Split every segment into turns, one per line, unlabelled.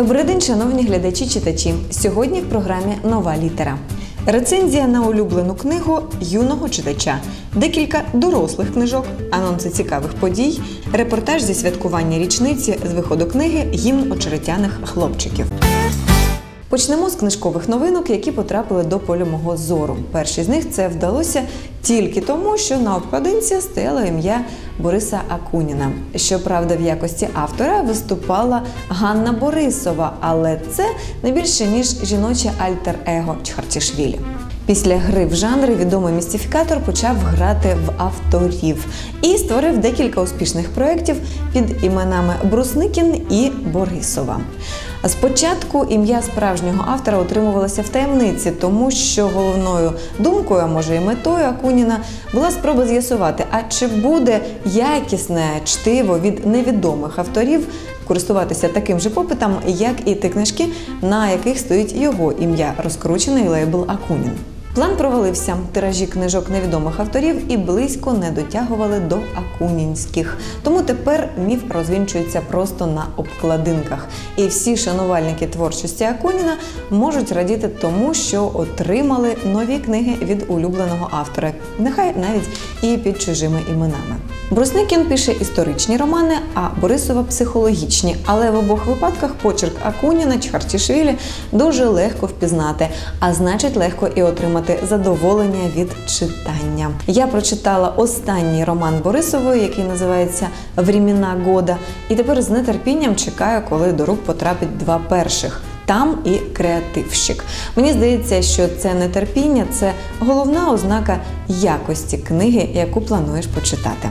Добрий день, шановні глядачі-читачі. Сьогодні в програмі Нова літера. Рецензія на улюблену книгу юного читача, декілька дорослих книжок, анонси цікавих подій, репортаж зі святкування річниці з виходу книги Гімн очеретяних хлопчиків. Почнемо з книжкових новинок, які потрапили до полю мого зору. Перший з них це вдалося тільки тому, що на обкладинці стояло ім'я Бориса Акуніна. Щоправда, в якості автора виступала Ганна Борисова, але це не більше ніж жіноче альтер-его Чхартішвілі. Після гри в жанрі відомий містифікатор почав грати в авторів і створив декілька успішних проєктів під іменами Брусникін і Борисова. Спочатку ім'я справжнього автора утримувалося в таємниці, тому що головною думкою, а може і метою Акуніна, була спроба з'ясувати, а чи буде якісне чтиво від невідомих авторів користуватися таким же попитом, як і ті книжки, на яких стоїть його ім'я, розкручений лейбл Акунін. План провалився. Тиражі книжок невідомих авторів і близько не дотягували до акунінських. Тому тепер міф розвінчується просто на обкладинках. І всі шанувальники творчості Акуніна можуть радіти тому, що отримали нові книги від улюбленого автора, нехай навіть і під чужими іменами. Брусникін пише історичні романи, а Борисова психологічні. Але в обох випадках почерк Акуніна Чхартішвілі дуже легко впізнати, а значить легко і отримати задоволення від читання. Я прочитала останній роман Борисової, який називається Времена года, і тепер з нетерпінням чекаю, коли до рук потрапить два перших. Там і креативщик. Мені здається, що це нетерпіння це головна ознака якості книги, яку плануєш почитати.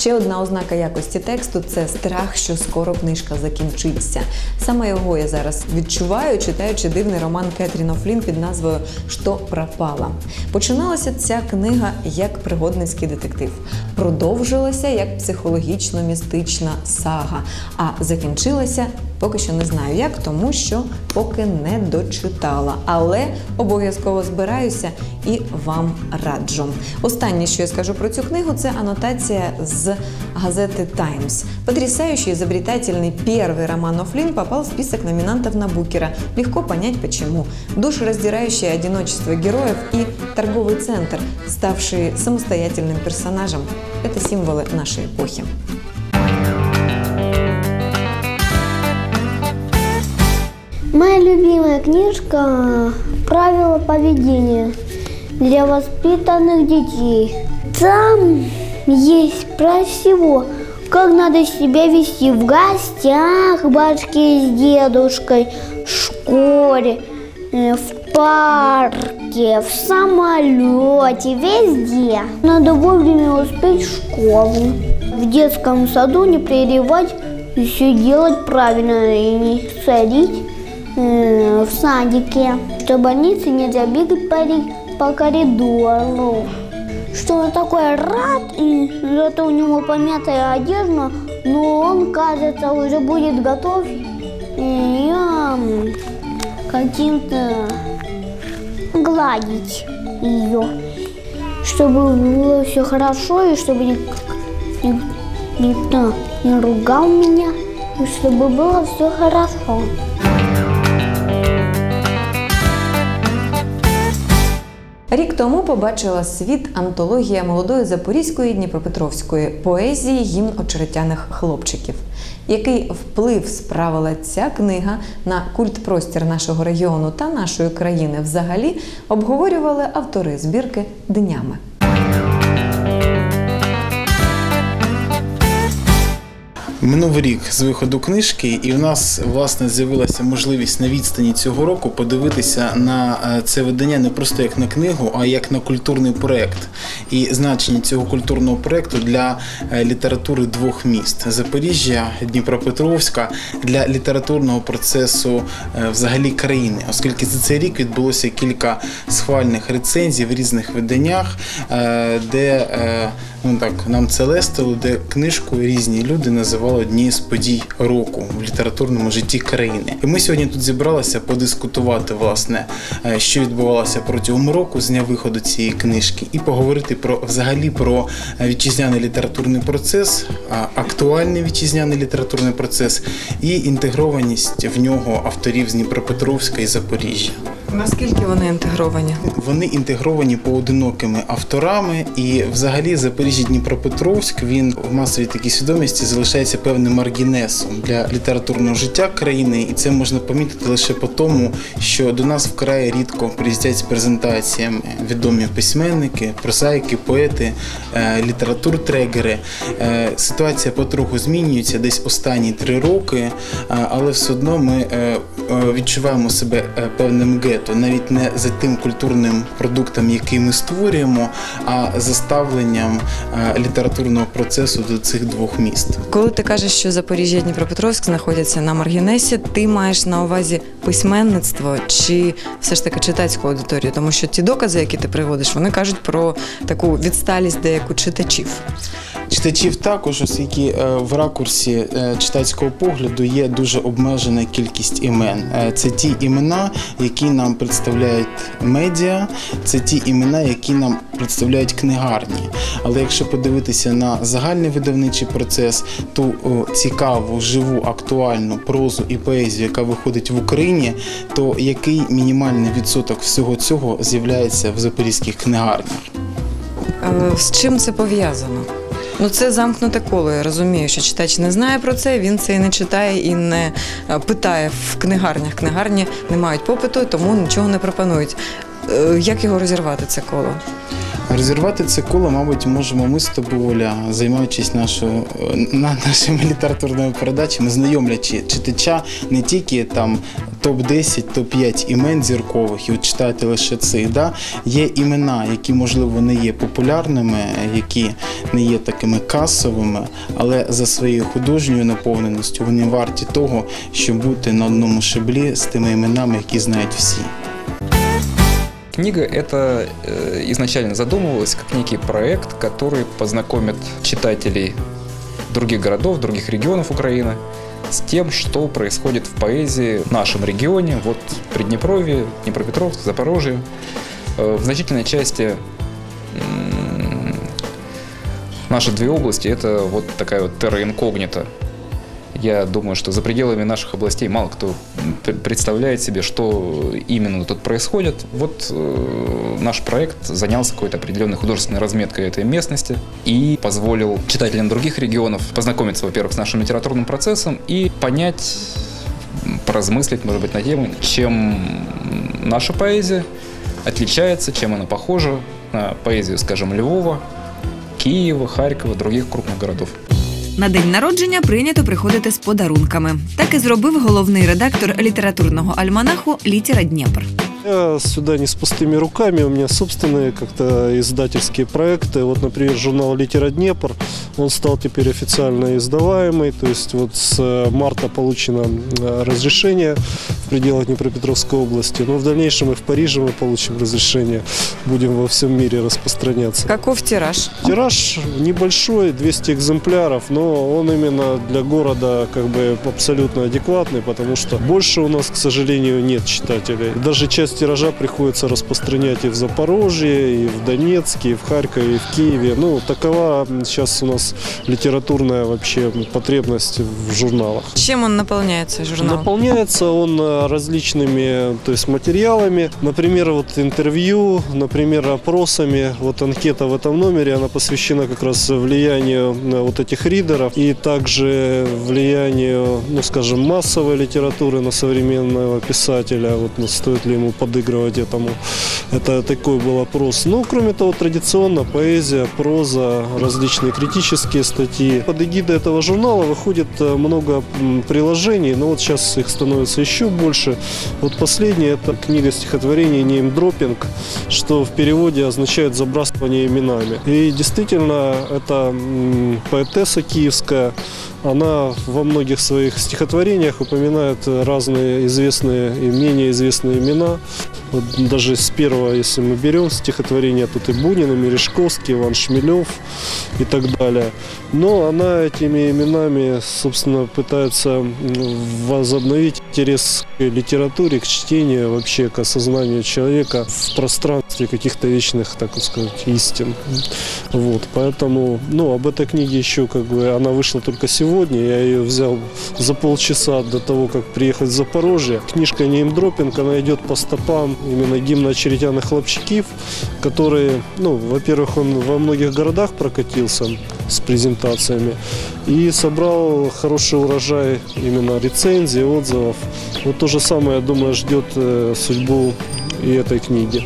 Ще одна ознака якості тексту це страх, що скоро книжка закінчиться. Саме його я зараз відчуваю, читаючи дивний роман Кетрін Офлін під назвою Що пропала. Починалася ця книга як пригодницький детектив, продовжилася як психологічно-містична сага, а закінчилася. Поки що не знаю як, тому що поки не дочитала. Але обов'язково збираюся і вам раджу. Останнє, що я скажу про цю книгу, це анотація з газеты «Таймс». Потрясающий изобретательный первый роман О'Флинн попал в список номинантов на Букера. Легко понять почему. Душераздирающее одиночество героев и торговый центр, ставшие самостоятельным персонажем – это символы нашей эпохи.
Моя любимая книжка «Правила поведения для воспитанных детей». Там есть про всего, как надо себя вести в гостях, бабушке с дедушкой, в школе, э, в парке, в самолете, везде. Надо вовремя успеть в школу. В детском саду не прерывать и все делать правильно и не садить э, в садике. До больницы нельзя бегать по, по коридору. Что он такой рад, и зато у него помятая одежда, но он, кажется, уже будет готов ее каким-то гладить ее, чтобы было все хорошо и чтобы ник- ник- никто не ругал меня, и чтобы было все хорошо.
Рік тому побачила світ антологія молодої запорізької Дніпропетровської поезії гімн очеретяних хлопчиків. Який вплив справила ця книга на культпростір нашого регіону та нашої країни взагалі обговорювали автори збірки днями.
Минув рік з виходу книжки, і в нас власне з'явилася можливість на відстані цього року подивитися на е, це видання не просто як на книгу, а як на культурний проєкт. І значення цього культурного проєкту для е, літератури двох міст Запоріжжя, Дніпропетровська для літературного процесу е, взагалі країни, оскільки за цей рік відбулося кілька схвальних рецензій в різних виданнях, де ну так нам це лестило, де книжку різні люди називали однією з подій року в літературному житті країни. І ми сьогодні тут зібралися подискутувати, власне, е, що відбувалося протягом року з дня виходу цієї книжки, і поговорити про взагалі про е, вітчизняний літературний процес, актуальний вітчизняний літературний процес і інтегрованість в нього авторів з Дніпропетровська і Запоріжжя.
Наскільки вони інтегровані?
Вони інтегровані поодинокими авторами, і взагалі Запоріжжя Дніпропетровськ він в масовій такій свідомості залишається певним маргінесом для літературного життя країни, і це можна помітити лише по тому, що до нас вкрай рідко приїздять з презентаціями відомі письменники, прозаїки, поети, е, літературтрегери. Е, Ситуація потроху змінюється десь останні три роки, е, але все одно ми відчуваємо себе певним гетто, навіть не за тим культурним продуктом, який ми створюємо, а за ставленням е, літературного процесу до цих двох міст.
Коли ти кажеш, що Запоріжжя і Дніпропетровськ знаходяться на маргінесі, ти маєш на увазі письменництво чи все ж таки читацьку аудиторію? Тому що ті докази, які ти приводиш, вони кажуть про таку відсталість деяку читачів.
Читачів також, оскільки е, в ракурсі е, читацького погляду є дуже обмежена кількість імен. Е, Це ті імена, які нам представляють медіа, це ті імена, які нам представляють книгарні. Але якщо подивитися на загальний видавничий процес, ту цікаву, живу, актуальну прозу і поезію, яка виходить в Україні, то який мінімальний відсоток всього цього з'являється в запорізьких книгарнях?
З чим це пов'язано? Ну, це замкнуте коло. Я розумію, що читач не знає про це, він це і не читає і не е, питає в книгарнях. Книгарні не мають попиту, тому нічого не пропонують. Е, Як його розірвати це коло?
Розірвати це коло, мабуть, можемо ми з тобою, займаючись нашою, е, на, нашими літературними передачами, знайомлячи читача не тільки там топ-10, топ-5 імен зіркових, і от читайте лише цих. Да? Є імена, які, можливо, не є популярними, які не є такими касовими, але за своєю художньою наповненістю вони варті того, щоб бути на одному шаблі з тими іменами, які знають всі.
Книга это э, изначально задумывалась как некий проект, который познакомит читателей других городов, других регионов Украины с тем, что происходит в поэзии в нашем регионе, вот Приднепровье, Днепропетровск, Запорожье. Э, В значительной части наши две области это вот такая вот терра инкогнита. Я думаю, что за пределами наших областей мало кто представляет себе, что именно тут происходит. Вот э, наш проект занялся какой-то определенной художественной разметкой этой местности и позволил читателям других регионов познакомиться, во-первых, с нашим литературным процессом и понять, поразмыслить, может быть, на тему, чем наша поэзия отличается, чем она похожа на поэзию, скажем, Львова, Киева, Харькова, других крупных городов.
На день народження прийнято приходити з подарунками. Так і зробив головний редактор літературного альманаху Літера Дніпр.
Я сюда не с пустыми руками, у меня собственные как-то издательские проекты. Вот, например, журнал «Литера Днепр», он стал теперь официально издаваемый, то есть вот с э, марта получено э, разрешение в пределах Днепропетровской области, но в дальнейшем и в Париже мы получим разрешение, будем во всем мире распространяться.
Каков тираж?
Тираж небольшой, 200 экземпляров, но он именно для города как бы абсолютно адекватный, потому что больше у нас, к сожалению, нет читателей. Даже часть тиража приходится распространять и в Запорожье, и в Донецке, и в Харькове, и в Киеве. Ну, такова сейчас у нас литературная вообще потребность в журналах.
Чим він наповняється журнал?
Наполняется он э, различными то есть материалами, например, вот интервью, например, опросами. Вот анкета в этом номере, она посвящена как раз влиянию э, вот этих ридеров и также влиянию, ну, скажем, массовой литературы на современного писателя. Вот стоит ли ему подыгрывать этому. Это такой был опрос. Ну, кроме того, традиционно поэзия, проза, различные критические статьи. Под эгидой этого журнала выходит э, много приложений, но вот сейчас их становится еще больше. Вот последняя это книга стихотворений «Неймдропинг», что в переводе означает «забрасывание именами». И действительно, это поэтесса киевская, она во многих своих стихотворениях упоминает разные известные и менее известные имена. Вот даже с первого, если мы берем стихотворение, тут и Бунин, и Мережковский, Иван Шмелев и так далее. Но она этими именами, собственно, пытается возобновить интерес к литературе, к чтению, вообще к осознанию человека в пространстве каких-то вечных, так сказать, истин. Вот, поэтому, ну, об этой книге еще как бы, она вышла только сегодня, я ее взял за полчаса до того, как приехать в Запорожье. Книжка «Неймдропинг», она идет по стопам именно гимна очередяных хлопчиков, которые, ну, во-первых, он во многих городах прокатился с презентациями и собрал хороший урожай именно рецензий, отзывов. Вот то же самое, я думаю, ждет э, судьбу и этой книги.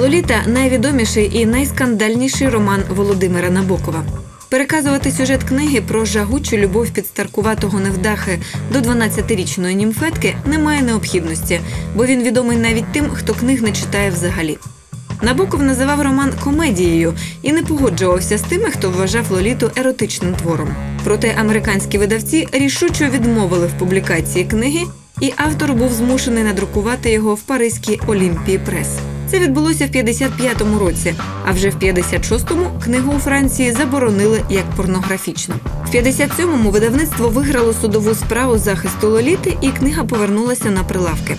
Лоліта найвідоміший і найскандальніший роман Володимира Набокова. Переказувати сюжет книги про жагучу любов підстаркуватого невдахи до 12-річної німфетки немає необхідності, бо він відомий навіть тим, хто книг не читає взагалі. Набоков називав роман комедією і не погоджувався з тими, хто вважав Лоліту еротичним твором. Проте американські видавці рішучо відмовили в публікації книги, і автор був змушений надрукувати його в Паризькій Олімпії Прес. Це відбулося в 55-му році, а вже в 56-му книгу у Франції заборонили як порнографічну. В 57-му видавництво виграло судову справу захисту Лоліти, і книга повернулася на прилавки.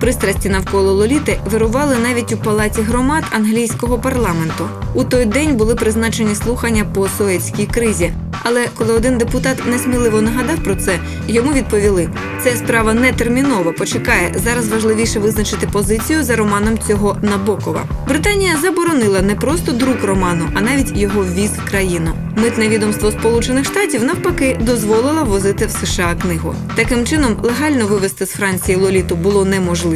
Пристрасті навколо Лоліти вирували навіть у палаті громад англійського парламенту. У той день були призначені слухання по Суецькій кризі. Але коли один депутат несміливо нагадав про це, йому відповіли: це справа не термінова, почекає. Зараз важливіше визначити позицію за романом цього Набокова. Британія заборонила не просто друк роману, а навіть його ввіз в країну. Митне відомство Сполучених Штатів навпаки дозволило возити в США книгу. Таким чином, легально вивезти з Франції Лоліту було неможливо,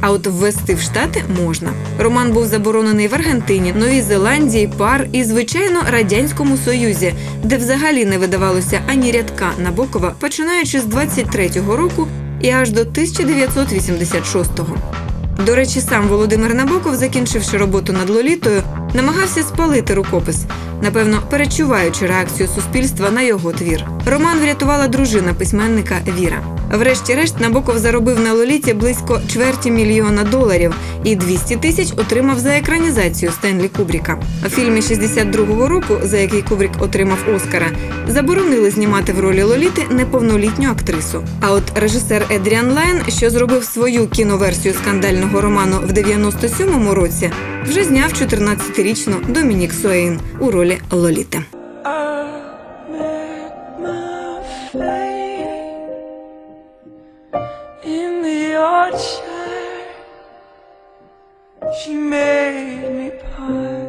а от ввезти в Штати можна. Роман був заборонений в Аргентині, Новій Зеландії, ПАР і, звичайно, радянському Союзі, де взагалі не видавалося ані рядка Набокова, починаючи з 23-го року і аж до 1986-го. До речі, сам Володимир Набоков, закінчивши роботу над Лолітою, намагався спалити рукопис, напевно, перечуваючи реакцію суспільства на його твір. Роман врятувала дружина письменника Віра. Врешті-решт Набоков заробив на Лоліті близько чверті мільйона доларів і 200 тисяч отримав за екранізацію Стенлі Кубріка. У фільмі 62-го року, за який Кубрік отримав Оскара, заборонили знімати в ролі Лоліти неповнолітню актрису. А от режисер Едріан Лайн, що зробив свою кіноверсію скандального роману в 97-му році, вже зняв 14-річну Домінік Суейн у ролі Лоліти.
She made me part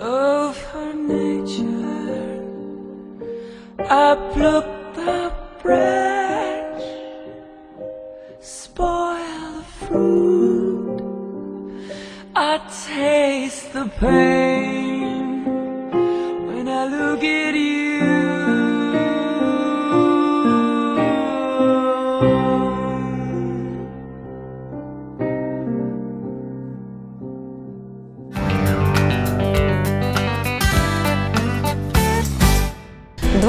of her nature. I plucked the branch, spoil the fruit. I taste the pain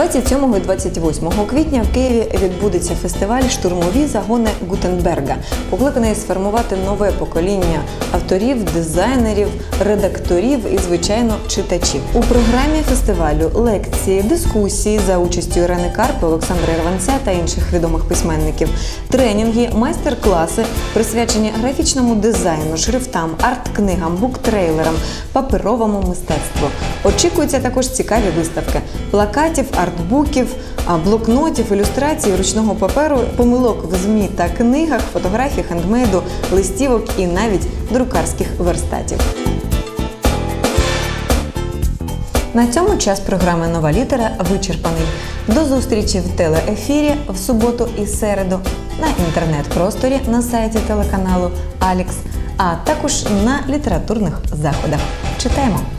27 і 28 квітня в Києві відбудеться фестиваль Штурмові загони Гутенберга, покликаний сформувати нове покоління авторів, дизайнерів, редакторів і, звичайно, читачів. У програмі фестивалю лекції, дискусії за участю Ірени Карпи, Олександра Ірванця та інших відомих письменників, тренінги, майстер-класи, присвячені графічному дизайну, шрифтам, арт-книгам, буктрейлерам, паперовому мистецтву. Очікуються також цікаві виставки плакатів, артбуків, блокнотів, ілюстрацій, ручного паперу, помилок в ЗМІ та книгах, фотографій, хендмейду, листівок і навіть друкарських верстатів. На цьому час програми Нова літера вичерпаний. До зустрічі в телеефірі в суботу і середу на інтернет-просторі на сайті телеканалу Алікс, а також на літературних заходах. Читаємо!